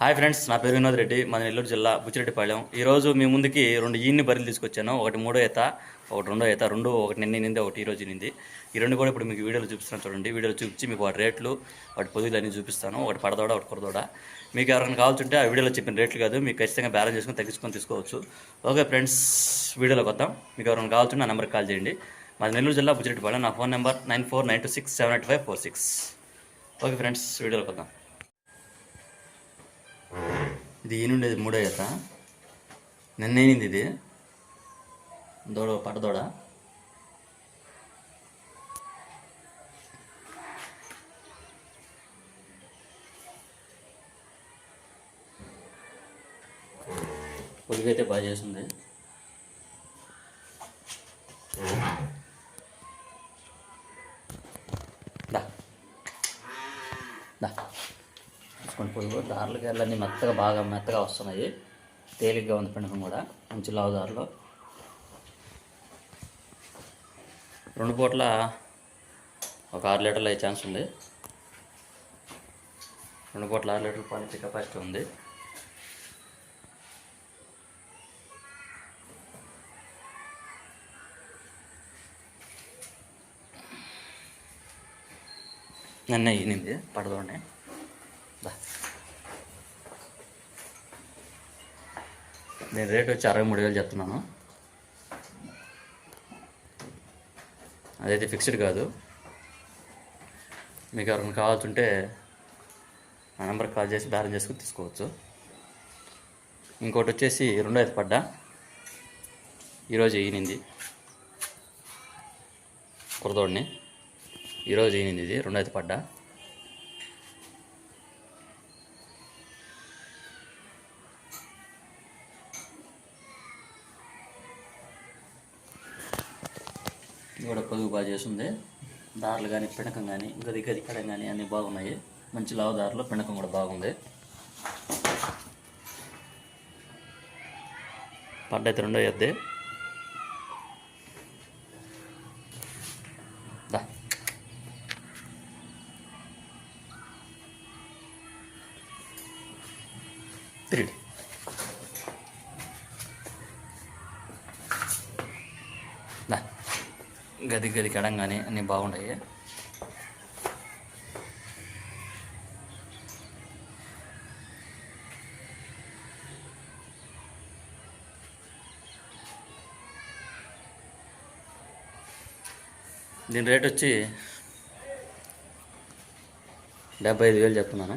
Hi friends నా పేరు వినోద్ రెడ్డి మన నెల్లూరు జిల్లా బుచ్చిరెడ్డిపాళెం ఈరోజు మీ ముందుకి రెండు ఈన్ని బర్రెలు తీసుకొచ్చాను. ఒకటి మూడో ఈత ఒకటి రెండో ఈత రెండు ఒకటి నిన్న నింది ఒకటి ఈ రోజు నింది ఈ రెండు కూడా ఇప్పుడు మీకు వీడియోలో చూపిస్తాను చూడండి. వీడియోలో చూపించి మీకు వాటి రేట్లు వాటి పొదుగులు అన్నీ చూపిస్తాను. ఒకటి పడదోడ ఒకటి కొరదోడ. మీకు ఎవరైనా కావాల్సింటే ఆ వీడియోలో చెప్పిన రేట్లు కాదు మీకు ఖచ్చితంగా బ్యాలెన్స్ చేసుకొని తగ్గించుకొని తీసుకోవచ్చు. ఓకే ఫ్రెండ్స్ వీడియోలోకి వద్దాం. మీకు ఎవరైనా కావాల్సింటే నా నెంబర్కి కాల్ చేయండి. మాది నెల్లూరు జిల్లా బుచ్చిరెడ్డిపాళెం నా phone number nine four nine two six seven eight five four six. Okay friends వీడియోలోకి వద్దాం. ఇది ఈనుండేది మూడో ఈత నిన్నేనింది ఇది. దూడ పట్టదోడ పొలికైతే బాగా చేసింది. దా. దా. తీసుకొని పురుగు దారులు గేర్లన్నీ మెత్తగా బాగా మెత్తగా వస్తున్నాయి. తేలిగ్గా ఉంది పెండకం కూడా. మంచి లావు దారిలో. రెండు పూట్ల ఒక ఆరు లీటర్లు అయ్యే ఛాన్స్ ఉంది. రెండు పూట్ల ఆరు లీటర్ల పాలిచ్చే కెపాసిటీ ఉంది. నన్ను ఈనింది పడదోనే. నేను రేట్ వచ్చి అరవై మూడు వేలు చెప్తున్నాను. అదైతే ఫిక్స్డ్ కాదు. మీకు ఎవరైనా కావాల్సింటే ఆ నెంబర్కి కాల్ చేసి బ్యాలెన్స్ చేసుకుని తీసుకోవచ్చు. ఇంకోటి వచ్చేసి రెండో ఐదు పడ్డా. ఈరోజు ఈనింది కురదోడిని ఈరోజు ఈనింది ఇది రెండో ఐదు పడ్డా. ఇది కూడా పొదుగు బాగా చేస్తుంది. దారులు కానీ పిణకం కానీ గది గది కడం కానీ అన్నీ బాగున్నాయి. మంచి లావదారులు పిణకం కూడా బాగుంది. పడ్డైతే రెండో ఎద్దే. తిరిగి. దా. గది గది కడంగానే అన్నీ బాగుంటాయి. దీని రేట్ వచ్చి డెబ్బై ఐదు వేలు చెప్తున్నాను.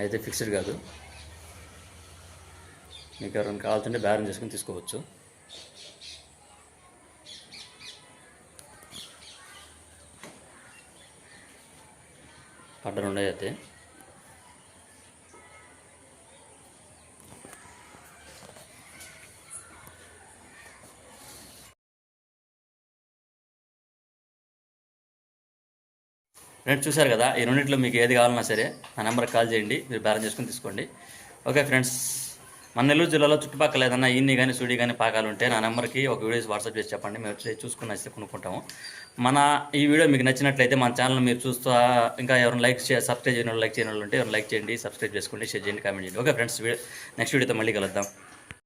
అయితే ఫిక్స్డ్ కాదు. మీకు ఎవరైనా కావాల్సింటే బేరం చేసుకుని తీసుకోవచ్చు. పడ్డ రెండో అయితే. ఫ్రెండ్స్ చూశారు కదా ఈ రెండింటిలో మీకు ఏది కావాలన్నా సరే నా నెంబర్కి కాల్ చేయండి మీరు బ్యాలెన్స్ చేసుకుని తీసుకోండి. Okay friends. మన నెల్లూరు జిల్లాలో చుట్టుపక్కల ఏదన్నా ఇన్ని కానీ సుడి కానీ పాకాలు ఉంటే నా నెంబర్కి ఒక వీడియోస్ వాట్సాప్ చేసి చెప్పండి. మేము వచ్చి చూసుకుని నచ్చితే కొనుక్కుంటాము. మన ఈ వీడియో మీకు నచ్చినట్లయితే మన ఛానల్ మీరు చూస్తూ ఇంకా ఎవరైనా లైక్ చే సబ్స్క్రైబ్ చేయని వాళ్ళు లైక్ చేయని వాళ్ళు ఉంటే ఎవరైనా లైక్ చేయండి సబ్స్క్రైబ్ చేసుకోండి షేర్ చేయండి కామెంట్ చేయండి. ఓకే ఫ్రెండ్స్ నెక్స్ట్ వీడియోతో మళ్ళీ కలుద్దాం.